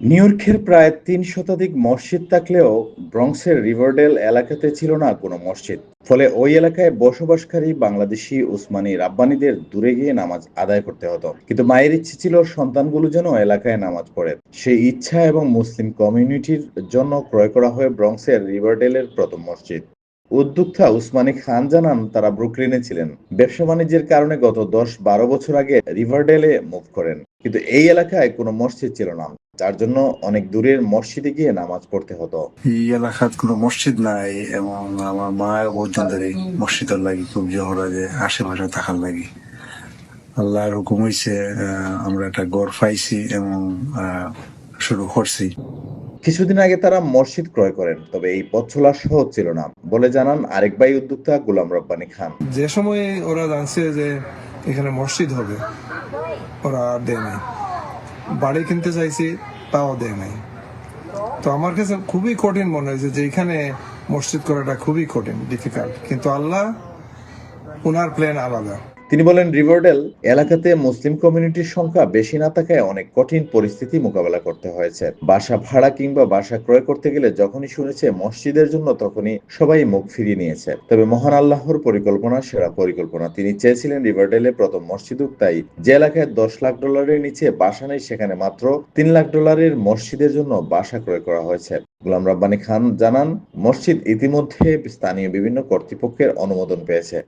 New ইয়র্কের প্রায় তিন শতাধিক মসজিদ থাকলেও ব্রংসের রিভারডেল এলাকাতে ছিল না কোনো মসজিদ। ফলে ওই এলাকায় বসবাসকারী বাংলাদেশি, উসমানি রাব্বানিদের দূরে গিয়ে নামাজ আদায় করতে হতো। কিন্তু মায়ের ইচ্ছে ছিল সন্তানগুলো যেন এলাকায় নামাজ পড়ে। সেই ইচ্ছা এবং মুসলিম কমিউনিটির জন্য ক্রয় করা হয় ব্রংসের রিভারডেলের প্রথম মসজিদ। উদ্যোক্তা উসমানী খান জানান, তারা ব্রুকলিনে ছিলেন। ব্যবসা বাণিজ্যের কারণে গত দশ বারো বছর আগে রিভারডেলে মুভ করেন। কিন্তু এই এলাকায় কোনো মসজিদ ছিল না, যার জন্য অনেক দূরের মসজিদে গিয়ে নামাজ পড়তে হতো। এই এলাকার কোনো মসজিদ নাই এবং আমার মা বহুদিন ধরে খুব জহরা যে আশেপাশে থাকার লাগি। আল্লাহর হুকুম হয়েছে আমরা একটা গড় পাইছি এবং শুরু করছি। কিছুদিন আগে তারা মসজিদ ক্রয় করেন, তবে এই পথ চলা সহজ ছিল না। বলে জানান আরেক ভাই উদ্যোক্তা গোলাম রব্বানি খান। যে সময়ে ওরা জানছে যে এখানে মসজিদ হবে, ওরা আর দেয় নাই। বাড়ি কিনতে চাইছি, তাও দেয় নাই। তো আমার কাছে খুবই কঠিন মনে হয়েছে যে এখানে মসজিদ করাটা খুবই কঠিন ডিফিকাল্ট কিন্তু আল্লাহ ওনার প্ল্যান আলাদা। তিনি বলেন, রিভারডেল এলাকাতে মুসলিম কমিউনিটির সংখ্যা বেশি না থাকায় অনেক কঠিন পরিস্থিতি মোকাবেলা করতে হয়েছে। বাসা ভাড়া কিংবা বাসা ক্রয় করতে গেলে যখনই শুনেছে মসজিদের জন্য, তখনই সবাই মুখ ফিরিয়ে নিয়েছে। তবে মহান আল্লাহর পরিকল্পনা, সেরা পরিকল্পনা তিনি চেয়েছিলেন রিভারডেলে প্রথম মসজিদ তাই যে এলাকায় দশ লাখ ডলারের নিচে বাসা নেই, সেখানে মাত্র তিন লাখ ডলারের মসজিদের জন্য বাসা ক্রয় করা হয়েছে। গোলাম রাব্বানী খান জানান, মসজিদ ইতিমধ্যে স্থানীয় বিভিন্ন কর্তৃপক্ষের অনুমোদন পেয়েছে।